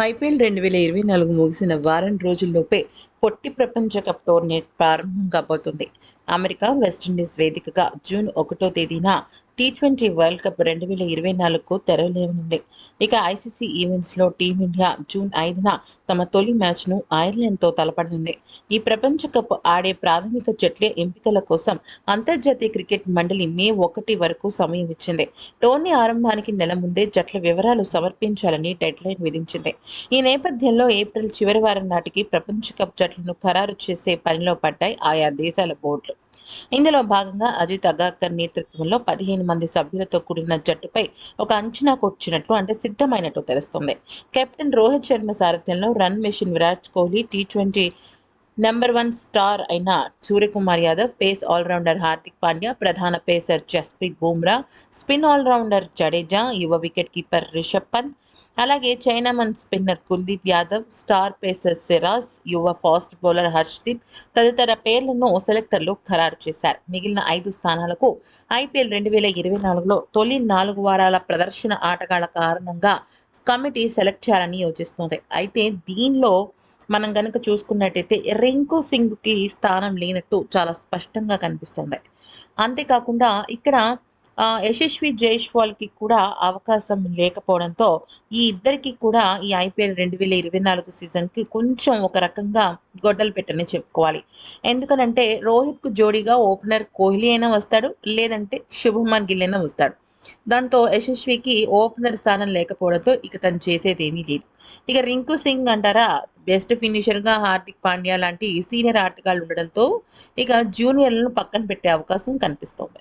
IPL రెండు వేల ఇరవై నాలుగు ముగిసిన వారం రోజుల్లోపే పొట్టి ప్రపంచ కప్ టోర్నీ ప్రారంభం కాబోతుంది. అమెరికా వెస్టిండీస్ వేదికగా జూన్ ఒకటో తేదీన టీ ట్వంటీ వరల్డ్ కప్ రెండు వేల ఇరవై నాలుగుకు తెరవలేనుంది ఇక ఐసీసీ ఈవెంట్స్లో టీమిండియా జూన్ ఐదున తమ తొలి మ్యాచ్ను ఐర్లాండ్తో తలపడనుంది ఈ ప్రపంచ కప్ ఆడే ప్రాథమిక జట్లే ఎంపికల కోసం అంతర్జాతీయ క్రికెట్ మండలి మే ఒకటి వరకు సమయం ఇచ్చింది. టోర్నీ ఆరంభానికి నెల ముందే జట్ల వివరాలు సమర్పించాలని డెడ్లైన్ విధించింది. ఈ నేపథ్యంలో ఏప్రిల్ చివరి వారం నాటికి ప్రపంచ కప్ జట్లను ఖరారు చేసే పనిలో పడ్డాయి ఆయా దేశాల బోర్డులు. ఇందులో భాగంగా అజిత్ అగార్కర్ నేతృత్వంలో పదిహేను మంది సభ్యులతో కూడిన జట్టుపై ఒక అంచనా కూర్చున్నట్లు అంటే సిద్ధమైనట్టు తెలుస్తుంది. కెప్టెన్ రోహిత్ శర్మ సారథ్యంలో run machine Virat Kohli T twenty number one star అయిన సూర్యకుమార్ యాదవ్ పేస్ ఆల్రౌండర్ హార్దిక్ పాండ్యా ప్రధాన pacer Jasprit Bumrah spin all-rounder Jadeja యువ వికెట్ కీపర్ రిషబ్ పంత్ అలాగే chinaman spinner Kuldeep Yadav star pacer Siraj యువ ఫాస్ట్ బౌలర్ హర్షదీప్ తదితర పేర్లను సెలెక్టర్లు ఖరారు చేశారు. మిగిలిన ఐదు స్థానాలకు ఐపీఎల్ రెండు వేల ఇరవై నాలుగులో తొలి నాలుగు వారాల ప్రదర్శన ఆటగాళ్ళ కారణంగా కమిటీ సెలెక్ట్ చేయాలని యోచిస్తుంది. అయితే దీనిలో మనం గనక చూసుకున్నట్టయితే రింకు సింగ్కి స్థానం లేనట్టు చాలా స్పష్టంగా కనిపిస్తుంది. అంతేకాకుండా ఇక్కడ ఆ, యశస్వి జైష్వాల్కి కూడా అవకాశం లేకపోవడంతో ఈ ఇద్దరికి కూడా ఈ ఐపీఎల్ రెండు వేల ఇరవై నాలుగు సీజన్కి కొంచెం ఒక రకంగా గొడ్డలు పెట్టని చెప్పుకోవాలి. ఎందుకనంటే రోహిత్కు జోడీగా ఓపెనర్ కోహ్లీ అయినా వస్తాడు లేదంటే శుభమన్ గిల్ అయినా వస్తాడు. దాంతో యశస్వికి ఓపెనర్ స్థానం లేకపోవడంతో ఇక తను చేసేది ఏమీ లేదు. ఇక రింకు సింగ్ అంటారా బెస్ట్ ఫినిషర్గా హార్దిక్ పాండ్యా లాంటి సీనియర్ ఆటగాళ్ళు ఉండడంతో ఇక జూనియర్లను పక్కన పెట్టే అవకాశం కనిపిస్తోంది.